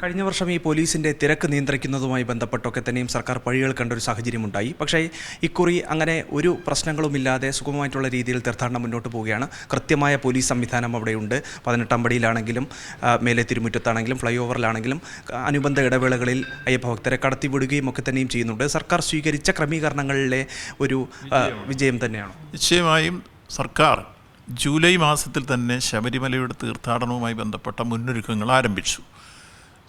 കഴിഞ്ഞ വർഷം ഈ പോലീസിന്റെ തിരക്ക് നിയന്ത്രിക്കുന്നതുമായി ബന്ധപ്പെട്ടൊക്കെ തന്നെയും സർക്കാർ പഴികൾ കണ്ടൊരു സാഹചര്യമുണ്ടായി. പക്ഷേ ഇക്കുറി അങ്ങനെ ഒരു പ്രശ്നങ്ങളുമില്ലാതെ സുഗമമായിട്ടുള്ള രീതിയിൽ തീർത്ഥാടനം മുന്നോട്ട് പോവുകയാണ്. കൃത്യമായ പോലീസ് സംവിധാനം അവിടെയുണ്ട്. പതിനെട്ടാം പടിയിലാണെങ്കിലും മേലെ തിരുമുറ്റത്താണെങ്കിലും ഫ്ലൈ ഓവറിലാണെങ്കിലും അനുബന്ധ ഇടവേളകളിൽ അയ്യപ്പ ഭക്തരെ കടത്തിവിടുകയും ഒക്കെ തന്നെയും ചെയ്യുന്നുണ്ട്. സർക്കാർ സ്വീകരിച്ച ക്രമീകരണങ്ങളിലെ ഒരു വിജയം തന്നെയാണ്? നിശ്ചയമായും സർക്കാർ ജൂലൈ മാസത്തിൽ തന്നെ ശബരിമലയുടെ തീർത്ഥാടനവുമായി ബന്ധപ്പെട്ട മുന്നൊരുക്കങ്ങൾ ആരംഭിച്ചു.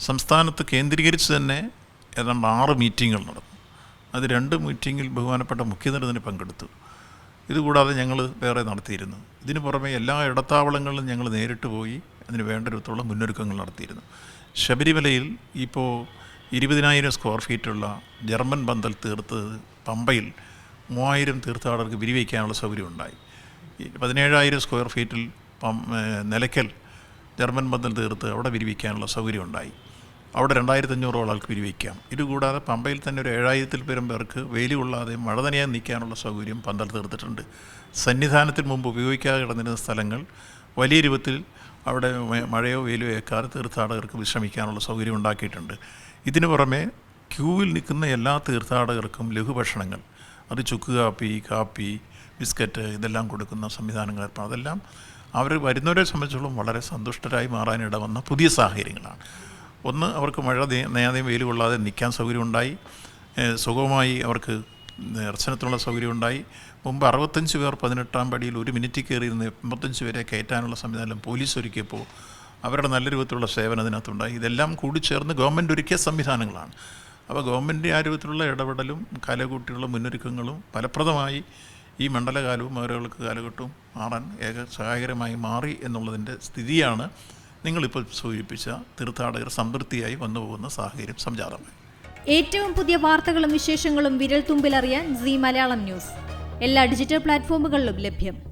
സംസ്ഥാനത്ത് കേന്ദ്രീകരിച്ച് തന്നെ ഏതാണ്ട് ആറ് മീറ്റിങ്ങുകൾ നടന്നു അത് രണ്ട് മീറ്റിങ്ങിൽ ബഹുമാനപ്പെട്ട മുഖ്യമന്ത്രി പങ്കെടുത്തു. ഇതുകൂടാതെ ഞങ്ങൾ വേറെ നടത്തിയിരുന്നു. ഇതിനു പുറമെ എല്ലാ ഇടത്താവളങ്ങളിലും ഞങ്ങൾ നേരിട്ട് പോയി അതിന് വേണ്ട രൂപത്തിലുള്ള മുന്നൊരുക്കങ്ങൾ നടത്തിയിരുന്നു. ശബരിമലയിൽ ഇപ്പോൾ ഇരുപതിനായിരം സ്ക്വയർ ഫീറ്റുള്ള ജർമ്മൻ പന്തൽ തീർത്ത് പമ്പയിൽ മൂവായിരം തീർത്ഥാടകർക്ക് വിരിവയ്ക്കാനുള്ള സൗകര്യമുണ്ടായി. പതിനേഴായിരം സ്ക്വയർ ഫീറ്റിൽ നിലയ്ക്കൽ ജർമ്മൻ പന്തൽ തീർത്ത് അവിടെ വിരിവയ്ക്കാനുള്ള സൗകര്യം ഉണ്ടായി അവിടെ രണ്ടായിരത്തി അഞ്ഞൂറോളം ആൾക്ക് പിരിവയ്ക്കാം ഇതുകൂടാതെ പമ്പയിൽ തന്നെ ഒരു ഏഴായിരത്തിൽ പേരും പേർക്ക് വെയിൽ കൊള്ളാതെ മഴ തനിയാൻ നിൽക്കാനുള്ള സൗകര്യം പന്തൽ തീർത്തിട്ടുണ്ട്. സന്നിധാനത്തിന് മുമ്പ് ഉപയോഗിക്കാതെ കിടന്നിരുന്ന സ്ഥലങ്ങൾ വലിയ രൂപത്തിൽ അവിടെ മഴയോ വെയിലോ ഏക്കാതെ തീർത്ഥാടകർക്ക് വിശ്രമിക്കാനുള്ള സൗകര്യം ഉണ്ടാക്കിയിട്ടുണ്ട്. ഇതിനു പുറമെ ക്യൂവിൽ നിൽക്കുന്ന എല്ലാ തീർത്ഥാടകർക്കും ലഘുഭക്ഷണങ്ങൾ അത് ചുക്ക് കാപ്പി കാപ്പി ബിസ്ക്കറ്റ് ഇതെല്ലാം കൊടുക്കുന്ന സംവിധാനങ്ങൾ അതെല്ലാം അവർ വരുന്നവരെ സംബന്ധിച്ചോളം വളരെ സന്തുഷ്ടരായി മാറാനിട വന്ന പുതിയ സാഹചര്യങ്ങളാണ്. ഒന്ന് അവർക്ക് മഴ നേ- നേരെ വെയിൽ കൊള്ളാതെ നിൽക്കാൻ സൗകര്യമുണ്ടായി. സുഖമായി അവർക്ക് ദർശനത്തിനുള്ള സൗകര്യമുണ്ടായി. മുമ്പ് അറുപത്തഞ്ച് പേർ പതിനെട്ടാം പടിയിൽ ഒരു മിനിറ്റ് കയറിയിരുന്ന് എൺപത്തഞ്ച് പേരെ കയറ്റാനുള്ള സംവിധാനം പോലീസ് ഒരുക്കിയപ്പോൾ അവരുടെ നല്ല രൂപത്തിലുള്ള സേവനം അതിനകത്തുണ്ടായി. ഇതെല്ലാം കൂടി ചേർന്ന് ഗവൺമെന്റ് ഒരുക്കിയ സംവിധാനങ്ങളാണ്. അപ്പോൾ ഗവൺമെന്റ് ആ രൂപത്തിലുള്ള ഇടപെടലും കാലകൂട്ടിയുള്ള മുന്നൊരുക്കങ്ങളും ഫലപ്രദമായി ഈ മണ്ഡലകാലവും അവരുകൾക്ക് കാലഘട്ടവും മാറാൻ ഏക സഹായകരമായി മാറി എന്നുള്ളതിന്റെ സ്ഥിതിയാണ് നിങ്ങളിപ്പോൾ സൂചിപ്പിച്ച തീർത്ഥാടകർ സംതൃപ്തിയായി വന്നുപോകുന്ന സാഹചര്യം സംജാതമായി. ഏറ്റവും പുതിയ വാർത്തകളും വിശേഷങ്ങളും വിരൽ തുമ്പിലറിയാൻ സി മലയാളം ന്യൂസ്. എല്ലാ ഡിജിറ്റൽ പ്ലാറ്റ്ഫോമുകളിലും ലഭ്യം.